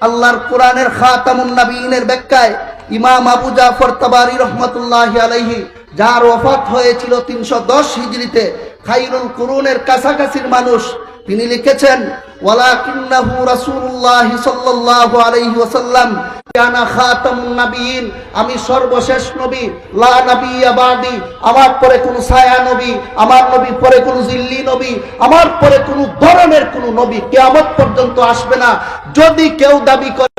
আল্লাহর কোরআনের খাতামুন নবীনের ব্যাখ্যায় ইমাম আবু জাফর তাবারি রহমতুল্লাহ আলাইহি যার ওফাত হয়েছিল তিনশো দশ হিজড়িতে খাইরুল কুরুনের কাছাকাছির মানুষ, তিনি লিখেছেন, ওয়ালাকিন্নাহু রাসূলুল্লাহ সাল্লাল্লাহু আলাইহি ওয়াসাল্লাম আমি সর্বশেষ নবী, লা বাদি, আমার পরে কোন ছায়া নবী, আমার নবী পরে কোন জিল্লি নবী, আমার পরে কোন ধরনের কোন নবী কিয়ামত পর্যন্ত আসবে না। যদি কেউ দাবি করে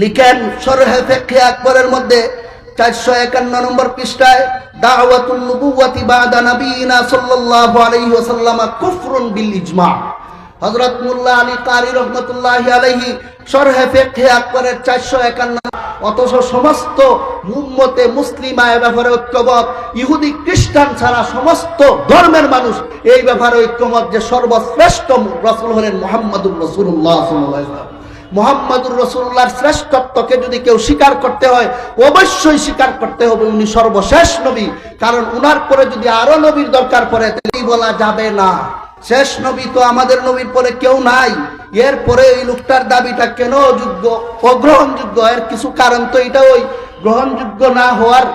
লিখেন সরহে আকবরের মধ্যে চারশো একান্ন নম্বর পৃষ্ঠায় দাওয়াতুল নবুওয়াতি বাদা নবীনা সাল্লাল্লাহু আলাইহি ওয়াসাল্লাম কুফরুন বিল ইজমা। হযরত মুল্লা আলী কারি রহমাতুল্লাহি আলাইহি সরহে ফেকে আকবরের চারশো একান্ন অথচ সমস্ত ঐক্যবদ্ধ ইহুদি খ্রিস্টান ছাড়া সমস্ত ধর্মের মানুষ এই ঐক্যমত যে সর্বশ্রেষ্ঠ রসুল হলেন মোহাম্মদুর রসুল্লাহ মোহাম্মদুর রসুল্লাহর শ্রেষ্ঠত্বকে যদি কেউ স্বীকার করতে হয়, অবশ্যই স্বীকার করতে হবে উনি সর্বশেষ নবী। কারণ উনার পরে যদি আরও নবীর দরকার পড়ে, তাহলেই বলা যাবে না। শেষ নবী তো আমাদের নবীর পরে কেউ নাই। এরপরে এই লোকটার দাবিটা কেন অযোগ্য অগ্রহণযোগ্য এর কিছু কারণ তো এটা ওই গ্রহণযোগ্য না হওয়ার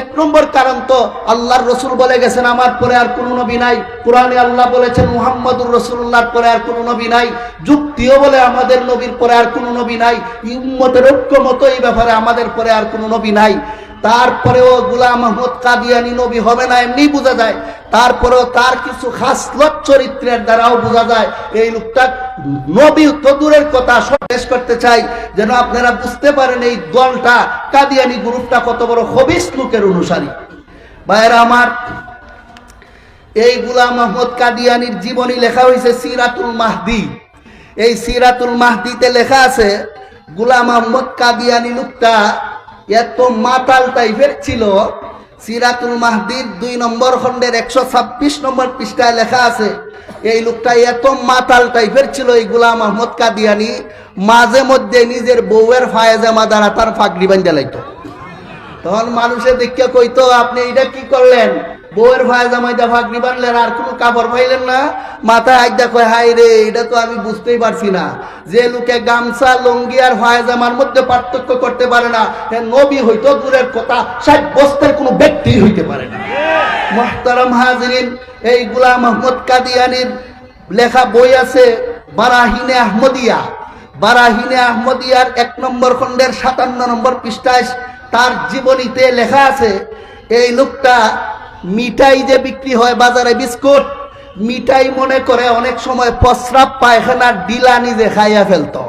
এক নম্বর কারণ তো আল্লাহর রসুল বলে গেছেন, আমার পরে আর কোনো নবী নাই। কোরআনে আল্লাহ বলেছেন, মুহাম্মদুর রসুল্লাহর পরে আর কোনো নবী নাই। যুক্তিও বলে, আমাদের নবীর পরে আর কোনো নবী নাই। উম্মতের ঐক্যমত এই ব্যাপারে, আমাদের পরে আর কোনো নবী নাই। তারপরেও গুলাম আহমদ কাদিয়ানি নবী হবে না, এমনি বোঝা যায়। তারপরেও তার কিছু খাসলত চরিত্রের দ্বারাও বোঝা যায়। এই লোকটা নবী তো দূরের কথা শেষ করতে চাই। যেন আপনারা বুঝতে পারেন এই দলটা, কাদিয়ানি গ্রুপটা কত বড় হবিস লোকের অনুসারী। ভাইয়েরা আমার, এই গুলাম আহমদ কাদিয়ানির জীবনী লেখা হয়েছে সিরাতুল মাহদি। এই সিরাতুল মাহদিতে লেখা আছে, গুলাম আহমদ কাদিয়ানি লোকটা এত মাতাল টাইপের ছিল। সিরাতুল মাহদির দুই নম্বর খণ্ডের একশো ছাব্বিশ নম্বর পৃষ্ঠায় লেখা আছে, এই লোকটা এত মাতাল টাইপের ছিল এই গুলাম আহমদ কাদিয়ানি, মাঝে মধ্যে নিজের বউয়ের ফায়েজামা দ্বারা তার ফাগড়ি বান্ধা লাইতো। তখন মানুষে দেখে কইতো, আপনি এটা কি করলেন? বউয়ের ভাই জামাইদা ফাঁকরি বানলেন, আর কোনো কাপড় পাইলেন না। মাথায় আইদা কয় হাই রে, এটা তো আমি বুঝতেই পারছি না। যে লোকে গামছা, লঙ্গি আর ভাই জামার মধ্যে পার্থক্য করতে পারে না সে নবী হইতো দূরের কথা, ষাট বস্তের কোনো ব্যক্তি হইতে পারে না। মোহতারাম হাজরিন, এই গুলাম আহমদ কাদিয়ানির লেখা বই আছে বারাহিনে আহমদিয়া। বারাহিনে আহমদিয়ার এক নম্বর খণ্ডের সাতান্ন নম্বর পৃষ্ঠায় তার জীবনীতে লেখা আছে, এই লোকটা মিঠাই যে বিক্রি হয় বাজারে বিস্কুট, মিঠাই মনে করে অনেক সময় প্রস্রাব পায়খানার ডিলা নিজে খাইয়া ফেলতো।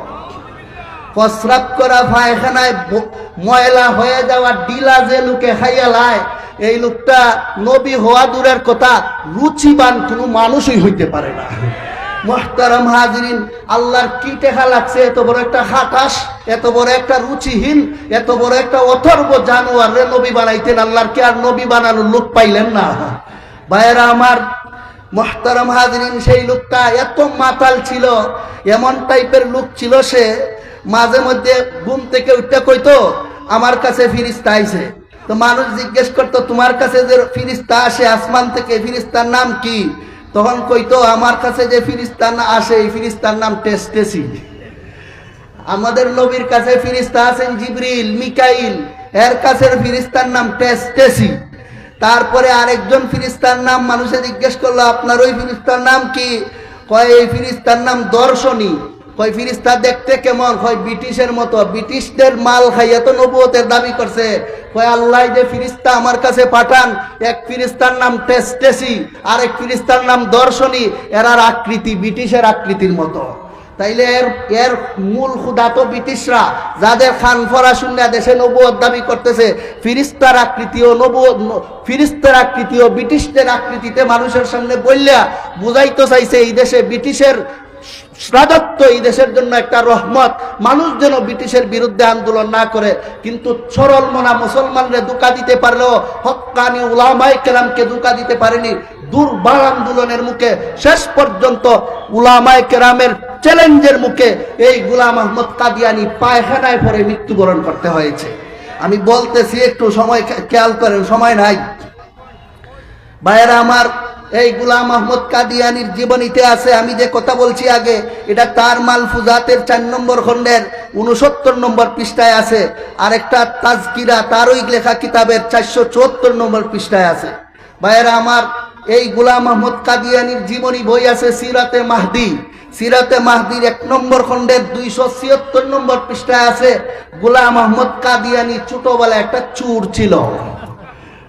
প্রস্রাব করা পায়খানায় ময়লা হয়ে যাওয়া ডিলা যে লোকে খাইয়া লায়, এই লোকটা নবী হওয়া দূরের কথা, রুচিবান কোনো মানুষই হইতে পারে না। মোহতারাম হাজরিন, আল্লাহর কি টেকা লাগছে, এত বড় একটা হাতাস এত বড় একটা রুচিহীন, এত বড় একটা অথর্ব জানোয়ার রে নবী বানাইতেন আল্লাহর কি আর নবী বানানোর লোক পাইলেন না। ভাইয়েরা আমার মোহতারাম হাজরিন, সেই লোকটা এত মাতাল ছিল, এমন টাইপের লোক ছিল সে, মাঝে মধ্যে ঘুম থেকে উঠতে কইতো, আমার কাছে ফিরিস্তা আইছে। তো মানুষ জিজ্ঞেস করতো, তোমার কাছে যে ফিরিস্তা আসে আসমান থেকে ফিরিস্তার নাম কি? তখন কইতো, আমার কাছে যে ফিরিস্তার আসে, এই ফিরিস্তার নাম টেস্টেসি। আমাদের নবীর কাছে ফিরিস্তা আছেন জিবরিল, মিকাইল। এর কাছে ফিরিস্তার নাম টেস্টেসি তারপরে আরেকজন ফিরিস্তার নাম মানুষে জিজ্ঞেস করল, আপনার ওই ফিরিস্তার নাম কি? কয়, এই ফিরিস্তার নাম দর্শনী। কয়, ফিরিস্তা দেখতে কেমন? কয়, ব্রিটিশের মতো। ব্রিটিশদের মাল খাইয়া তো নবুয়তের দাবি করছে। কয়, আল্লাহ যে ফিরিস্তা আমার কাছে পাঠান, এক ফিরিস্তার নাম টেস্টেসি আরেক ফিরিস্তার নাম দর্শনী। এরার আকৃতি, ব্রিটিশের আকৃতির মতো। তাইলে এর এর মূল ক্ষুদা তো ব্রিটিশরা, যাদের খান ফরা শূন্য দেশে নবুয়ত দাবি করতেছে। ফিরিস্তার আকৃতি ও নবুয়ত ফিরিস্তার আকৃতি ও ব্রিটিশদের আকৃতিতে মানুষের সামনে বললা বুঝাইতে চাইছে এই দেশে ব্রিটিশের রাজত্ব, এই দেশের জন্য একটা রহমত। মানুষ যেন ব্রিটিশের বিরুদ্ধে আন্দোলন না করে, কিন্তু সরল মনা মুসলমানরে দুকা দিতে পারলেও হকানি উলামাই কেরামকে দুকা দিতে পারেনি। দুর্বার আন্দোলনের মুখে শেষ পর্যন্ত উলামাই কেরামের চ্যালেঞ্জের মুখে এই গুলাম আহমদ কাদিয়ানি পায়খানায় পরে মৃত্যুবরণ করতে হয়েছে। আমি বলতেছি, একটু সময় খেয়াল করেন, সময় নাই। ভাইয়েরা আমার, এই গুলাম আহমদ কাদিয়ানির জীবনীতে আছে, আমি যে কথা বলছি আগে, এটা তার মালফুজাতের চার নম্বর খণ্ডের উনসত্তর নম্বর পৃষ্ঠায় আছে আর একটা তাজকিরা, তারই লেখা কিতাবের চারশো চুয়াত্তর নম্বর পৃষ্ঠায় আছে। ভাইয়েরা আমার, এই গুলাম আহমদ কাদিয়ানির জীবনী বই আছে সিরাতে মাহদি। সিরাতে মাহদির এক নম্বর খণ্ডের দুইশো ছিয়াত্তর নম্বর পৃষ্ঠায় আছে, গুলাম আহমদ কাদিয়ানি ছোটবেলা একটা চুর ছিল।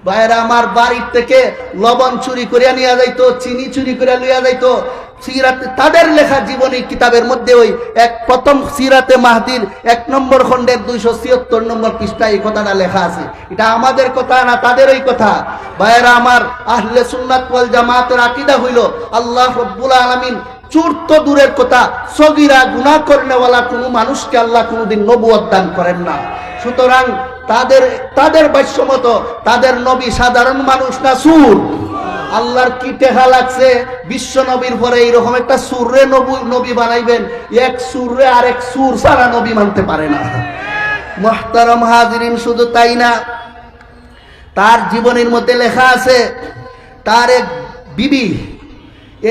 ভাইয়েরা, আমার বাড়ির থেকে লবণ চুরি করিয়া নিয়ে যাইতো, চিনি চুরি করিয়া লইয়া যাইতো। সিরাতে, তাদের লেখা জীবনী কিতাবের মধ্যে ওই এক প্রথম সিরাতে মাহদির এক নম্বর খণ্ডের দুইশো ছিয়াত্তর নম্বর পৃষ্ঠায় এই কথাটা লেখা আছে। এটা আমাদের কথা না, তাদেরই কথা। ভাইয়েরা, আমার আহলে সুন্নাত জামাতের আকিদা হইল, আল্লাহ রব্বুল আলামিন চুর তো দূরের কথা। সগিরা গুনাহ করনেওয়ালা কোনো মানুষকে আল্লাহ কোনোদিন নবুয়ত দান করেন না। সুতরাং তাদের তাদের বাস্যমত তাদের নবী সাধারণ মানুষ না সুর? আল্লাহর কি টেহা লাগছে? বিশ্ব নবীর পরে এইরকম একটা সুররে নবী নবী বানাইবেন। এক সুররে আর এক সুর সারা নবী মানতে পারে না। মোহতারম হাজরিন, শুধু তাই না, তার জীবনের মধ্যে লেখা আছে, তার এক বিবি,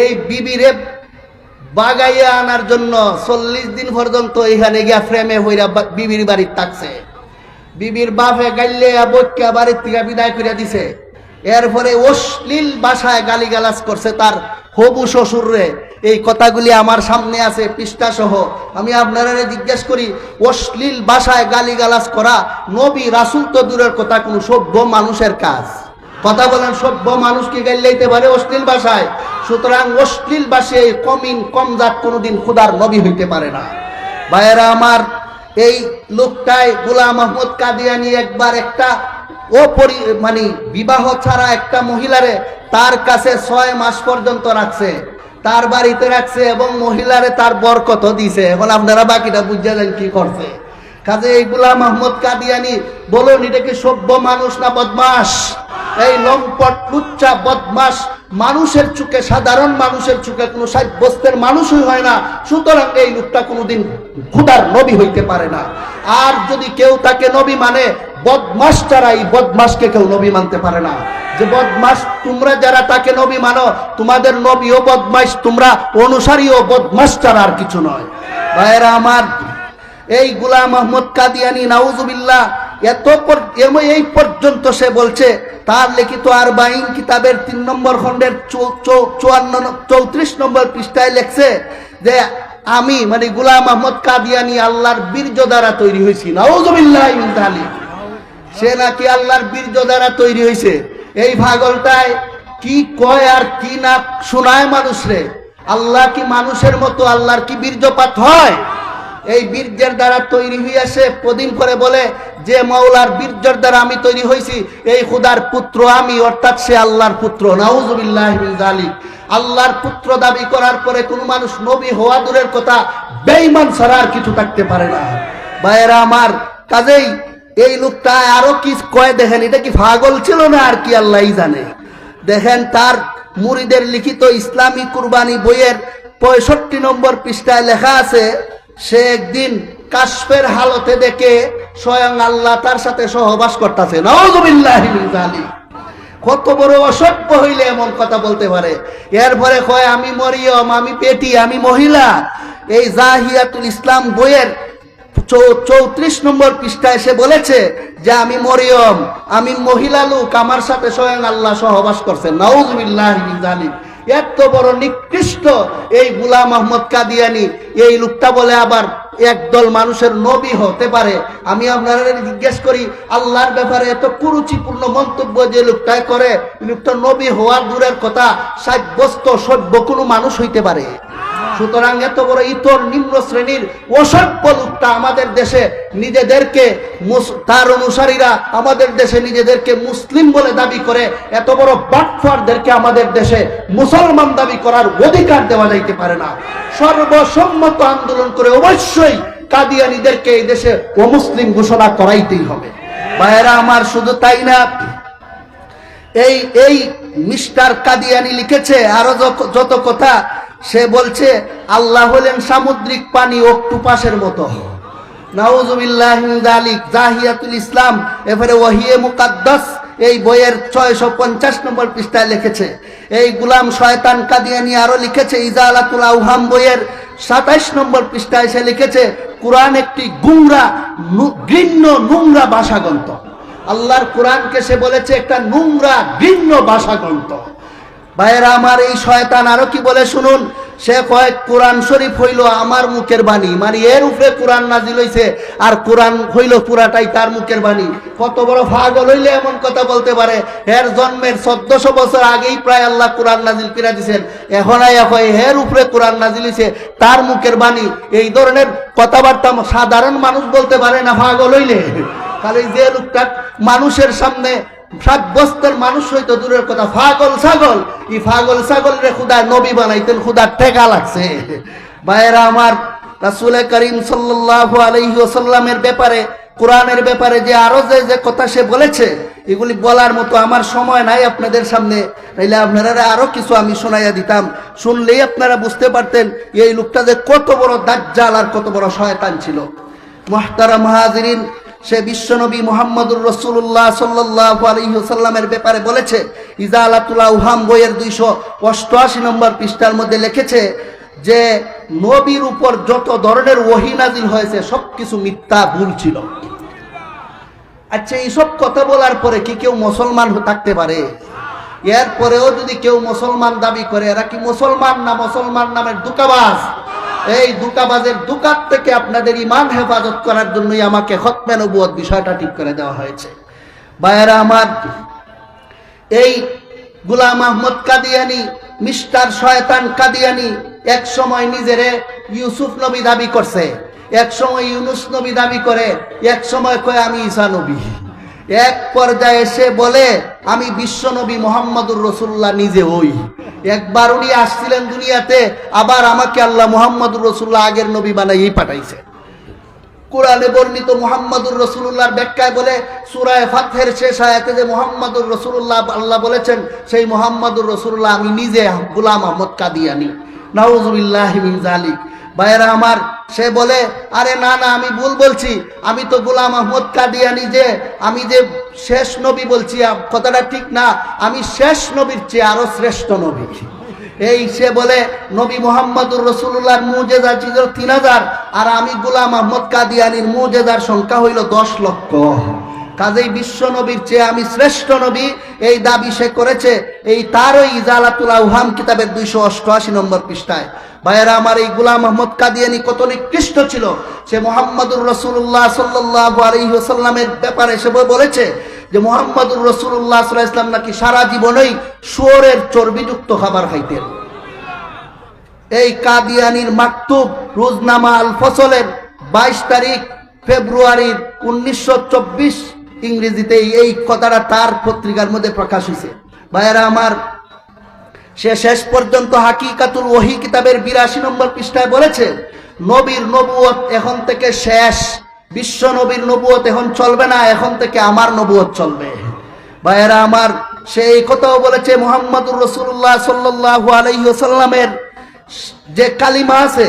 এই বিবিরে বাগাইয়া আনার জন্য চল্লিশ দিন পর্যন্ত এখানে গিয়া ফ্রেমে হইরা বা- বিবির বাড়ির থাকছে। বিবির বাপে গাইলে বক্কা বাড়ির থেকে বিদায় করে দিছে। এরপরে অশ্লীল ভাষায় গালিগালাজ করছে তার হবু শ্বশুররে। এই কথাগুলি আমার সামনে আছে পৃষ্ঠা সহ আমি আপনারা জিজ্ঞেস করি, অশ্লীল ভাষায় গালিগালাজ করা নবী রাসুল তো দূরের কথা, কোনো সভ্য মানুষের কাজ? কথা বলেন সভ্য মানুষ কি গাইলেইতে পারে অশ্লীল ভাষায়। সুতরাং অশ্লীল ভাষায় কমিন কম জাত কোনোদিন খুদার নবী হইতে পারে না। ভাইয়েরা আমার, এই লোকটাই গোলাম আহমদ কাদিয়ানি একবার একটা অপরি মানে বিবাহ ছাড়া একটা মহিলারে তার কাছে ছয় মাস পর্যন্ত রাখছে, তার বাড়িতে রাখছে এবং মহিলারে তার বরকত দিছে। এখন আপনারা বাকিটা বুঝে যান কি করছে। কাজে এই গুলাম আহমদ কাদিয়ানি বলুন, এটা কি সভ্য মানুষ না বদমাস? এই লম্পট, লুচ্চা, বদমাস মানুষের চুকে সাধারণ মানুষের চুকে কোনো সাব্যস্তের মানুষই হয় না। সুতরাং এই লোকটা কোনোদিন খুদার নবী হইতে পারে না। আর যদি কেউ তাকে নবী মানে বদমাস ছাড়া এই বদমাসকে কেউ নবী মানতে পারে না। যে বদমাস, তোমরা যারা তাকে নবী মানো, তোমাদের নবীও বদমাস, তোমরা অনুসারীও বদমাস ছাড়া আর কিছু নয়। ভাইয়েরা আমার এই গুলাম আহমদ কাদিয়ানি, নাউজুবিল্লাহ, এত এই পর্যন্ত সে বলছে, তার লিখিত আর বাইন কিতাবের তিন নম্বর খণ্ডের চুয়ান্ন চৌত্রিশ নম্বর পৃষ্ঠায় লেখছে যে, আমি মানে গুলাম আহমদ কাদিয়ানি আল্লাহর বীর্য দ্বারা তৈরি হয়েছি। নাউজুবিল্লাহ সে নাকি আল্লাহর বীর্য দ্বারা তৈরি হয়েছে। এই পাগলটায় কি কয় আর কি না শোনায় মানুষরে। আল্লাহ কি মানুষের মতো আল্লাহর কি বীর্যপাত হয়? এই বীর্যের দ্বারা তৈরি হয়ে আসে প্রদিন করে বলে, যে মাওলার বীর্যের দ্বারা আমি তৈরি হয়েছি এই খুদার পুত্র আমি, অর্থাৎ সে আল্লাহর পুত্র। নাউজুবিল্লাহ আল্লাহর পুত্র দাবি করার পরে কোনো মানুষ নবী হওয়া দূরের কথা বেঈমান ছাড়া আর কিছু থাকতে পারে না। ভাইয়েরা আমার, কাজেই এই লোকটা আরও কি কয় দেখেন, এটা কি পাগল ছিল না আর কি আল্লাহই জানে। দেখেন তার মুরিদের লিখিত ইসলামী কুরবানি বইয়ের পঁয়ষট্টি নম্বর পৃষ্ঠায় লেখা আছে সে একদিন কাশ্মের হালতে দেখে স্বয়ং আল্লাহ তার সাথে সহবাস করতেছে কত বড় অসভ্য হইলে এমন কথা বলতে পারে। এরপরে কয়, আমি মরিয়ম, আমি পেটি, আমি মহিলা। এই জাহিয়াতুল ইসলাম বইয়ের চৌত্রিশ নম্বর পৃষ্ঠায় সে বলেছে যে, আমি মরিয়ম, আমি মহিলা লোক, আমার সাথে স্বয়ং আল্লাহ সহবাস করছে যালিক। এত বড় নিকৃষ্ট এই গুলাম আহমদ কাদিয়ানি। এই লোকটা বলে আবার একদল মানুষের নবী হতে পারে। আমি আপনারা জিজ্ঞেস করি, আল্লাহর ব্যাপারে এত কুরুচিপূর্ণ মন্তব্য যে লোকটাই করে লোকটা নবী হওয়ার দূরের কথা, সাব্যস্ত, সভ্য কোনো মানুষ হইতে পারে। সুতরাং এত বড় ইতর নিম্ন শ্রেণির অসভ্য লোকটা আমাদের দেশে নিজেদেরকে তার অনুসারীরা আমাদের দেশে নিজেদেরকে মুসলিম বলে দাবি করে এত বড় বাটফারদেরকে আমাদের দেশে মুসলমান দাবি করার অধিকার দেওয়া যাইতে পারে না। সর্বসম্মত আন্দোলন করে অবশ্যই কাদিয়ানিদেরকে এই দেশে অমুসলিম ঘোষণা করাইতেই হবে। ভাইয়েরা, আমার শুধু তাই না, এই এই মিস্টার কাদিয়ানি লিখেছে, আরও যত কথা সে বলছে, আল্লাহ হলেন সামুদ্রিক পানি অক্টোপাসের মতো। নাউজুবিল্লাহ মিন জাহিয়াতুল ইসলাম, এবারে ওয়াহিয়ে মুকাদ্দাস, এই বইয়ের ছয়শো পঞ্চাশ নম্বর পৃষ্ঠায় লিখেছে। এই গুলাম শয়তান কাদিয়ানি আরও লিখেছে, ইজালাতুল আউহাম বইয়ের সাতাইশ নম্বর পৃষ্ঠায় সে লিখেছে, কোরআন একটি গুমরা ঘৃণ্য নোংরা ভাষা গ্রন্থ আল্লাহর কোরআনকে সে বলেছে, একটা নোংরা, ঘৃণ্য ভাষা গ্রন্থ ভাইয়েরা, আমার এই শয়তান আরও কি বলে শুনুন? সে কয়েক কোরআন শরীফ হইল আমার মুখের বাণী। মানে এর উপরে কোরআন নাজিল হইছে আর কোরআন হইল পুরাটাই তার মুখের বাণী। কত বড় পাগল হইলে এমন কথা বলতে পারে? এর জন্মের চোদ্দশো বছর আগেই প্রায় আল্লাহ কোরআন নাজিল কিরা দিছেন। এখন কয়, এর উপরে কোরআন নাজিল হইছে তার মুখের বাণী। এই ধরনের কথাবার্তা সাধারণ মানুষ বলতে পারে না পাগল হইলে। খালি যে লোকটা মানুষের সামনে সাত মানুষ হইতো দূরের কথা। ফাগল ছাগল ই ফাগল ছাগল রে খুদা নবী বানাইতেন খুদা টেকা লাগছে। ভাইয়েরা আমার, রাসুল করিম সাল্লাল্লাহু আলাইহি ওয়াসাল্লামের ব্যাপারে, কোরআনের ব্যাপারে যে আরও যে যে কথা সে বলেছে, এগুলি বলার মতো আমার সময় নাই আপনাদের সামনে। তাইলে আপনারা আরও কিছু আমি শোনাইয়া দিতাম। শুনলেই আপনারা বুঝতে পারতেন, এই লোকটা যে কত বড় দাজ্জাল আর কত বড় শয়তান ছিল। মহতারা মাহাজিরিন সে বিশ্বনবী মোহাম্মদুর রসুল্লাহ সাল্লাহ আলহিহসাল্লামের ব্যাপারে বলেছে ইজালাতুল্লাহ উহাম বইয়ের দুইশো অষ্টআশি নম্বর পৃষ্ঠার মধ্যে লিখেছে যে, নবীর উপর যত ধরনের ওহি নাজিল হয়েছে, সবকিছু মিথ্যা, ভুল ছিল। আচ্ছা এইসব কথা বলার পরে কি কেউ মুসলমান থাকতে পারে? এরপরেও যদি কেউ মুসলমান দাবি করে, এরা কি মুসলমান না মুসলমান নামের দুকাবাজ এই দুকাবাজের দুকাত থেকে আপনাদের ইমান হেফাজত করার জন্যই আমাকে হতমে নবুয়ত বিষয়টা ঠিক করে দেওয়া হয়েছে। বায়েরা আমার, এই গুলাম আহমদ কাদিয়ানি, মিস্টার শয়তান কাদিয়ানি এক সময় নিজেরে ইউসুফ নবী দাবি করছে, এক সময় ইউনুস নবী দাবি করে, এক সময় কয় আমি ঈসা নবী। এক পর্যায়ে এসে বলে, আমি বিশ্ব নবী মোহাম্মদুর রসুল্লাহ নিজে ওই একবার উনি আসছিলেন দুনিয়াতে, আবার আমাকে আল্লাহ মোহাম্মদুর রসুল্লাহ আগের নবী বানাইয়েই পাঠাইছে। কোরআনে বর্ণিত মোহাম্মদুর রসুল্লাহর ব্যাখ্যায় বলে, সুরায় ফাতহের শেষ আয়াতে যে মোহাম্মদুর রসুল্লাহ আল্লাহ বলেছেন, সেই মোহাম্মদুর রসুল্লাহ আমি নিজে গুলাম আহমদ কাদিয়ানি। নাউজুবিল্লাহ মিন জালিক ভাইয়েরা আমার, সে বলে, আরে না না, আমি ভুল বলছি। আমি তো গোলাম আহমদ কাদিয়ানি যে, আমি যে শেষ নবী বলছি কথাটা ঠিক না। আমি শেষ নবীর চেয়ে আরও শ্রেষ্ঠ নবী। এই সে বলে, নবী মোহাম্মদুর রসুল্লাহর মুজেদা ছিল তিন হাজার, আর আমি গুলাম আহমদ কাদিয়ানির মুজেদার সংখ্যা হইল দশ লক্ষ। কাজেই বিশ্ব নবীর চেয়ে আমি শ্রেষ্ঠ নবী। এই দাবি সে করেছে। এই তারই ইজালাতুল আউহাম কিতাবের দুইশো অষ্টআশি নম্বর পৃষ্ঠায়। ভাইয়েরা, আমার এই গুলাম আহমদ কাদিয়ানি কত নিকৃষ্ট ছিল। সে মোহাম্মদুর রসুল্লাহ সাল্লাহ আলহিহাসাল্লামের ব্যাপারে সে বলেছে যে, মোহাম্মদুর রসুল্লাহ সাল্লাহ ইসলাম নাকি সারা জীবনেই শুয়োরের চর্বিযুক্ত খাবার খাইতেন। এই কাদিয়ানির মাকতুব রোজনামা আল ফসলের বাইশ তারিখ ফেব্রুয়ারির উনিশশো চব্বিশ ইংরেজিতে এই কথাটা তার পত্রিকার মধ্যে প্রকাশ হয়েছে। ভাইয়েরা আমার, সে শেষ পর্যন্ত হাকিকাতুল ওহি কিতাবের বিরাশি নম্বর পৃষ্ঠায় বলেছে, নবীর নবুয়ত এখন থেকে শেষ, বিশ্ব নবীর নবুয়ত এখন চলবে না, এখন থেকে আমার নবুয়ত চলবে। ভাইয়েরা আমার, সে এই কথাও বলেছে মোহাম্মদুর রসুল্লাহ সাল্লাল্লাহু আলাইহি ওয়াসাল্লামের যে কালিমা আছে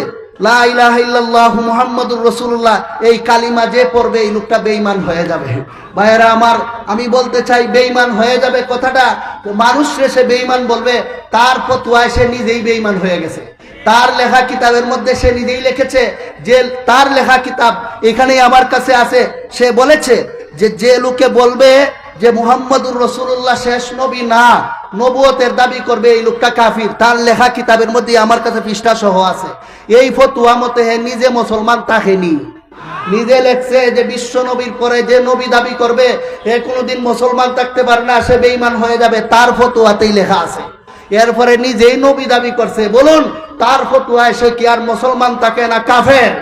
মুহাম্মাদুর রাসূলুল্লাহ। এই কালিমা যে পড়বে, এই লোকটা বেঈমান হয়ে যাবে। ভাইয়েরা আমার, আমি বলতে চাই, বেঈমান হয়ে যাবে কথাটা? মানুষ সে বেঈমান বলবে, তার ফতোয়ায় সে নিজেই বেইমান হয়ে গেছে। তার লেখা কিতাবের মধ্যে সে নিজেই লিখেছে, যে তার লেখা কিতাব এখানেই আমার কাছে আছে। সে বলেছে যে যে লোকে বলবে যে মুহাম্মদুর রসুল্লাহ শেষ নবী না, নবুয়তের দাবি করবে এই লোকটা কাফির। তার লেখা কিতাবের মধ্যে আমার কাছে পৃষ্ঠা সহ আছে। এই ফতুয়া মতে হে নিজে মুসলমান তাহেনি নিজে লেখছে যে বিশ্ব নবীর পরে যে নবী দাবি করবে, এ কোনোদিন মুসলমান থাকতে পারে না, সে বেঈমান হয়ে যাবে। তার ফতুয়াতেই লেখা আছে। এরপরে নিজেই নবী দাবি করছে। বলুন তার ফতুয়ায় সে কি আর মুসলমান থাকে না কাফের?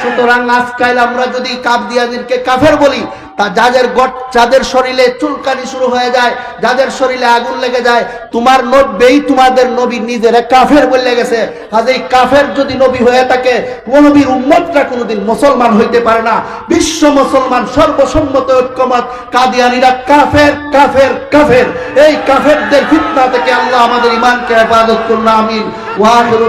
সুতরাং আজকাল আমরা যদি কাপ দিয়াদেরকে কাফের বলি, তা যাদের গট, যাদের শরীরে চুলকানি শুরু হয়ে যায়, যাদের শরীরে আগুন লেগে যায়, তোমার নবী তোমাদের নবী নিজের কাফের বলে গেছে। কাজেই কাফের যদি নবী হয়ে থাকে নবীর উম্মতটা কোনোদিন মুসলমান হইতে পারে না। বিশ্ব মুসলমান, সর্বসম্মত ঐক্যমত, কাদিয়ানিরা কাফের কাফের কাফের। এই কাফেরদের ফিতনা থেকে আল্লাহ আমাদের ইমানকে হেফাজত করুন, আমিন। ওয়াহিরু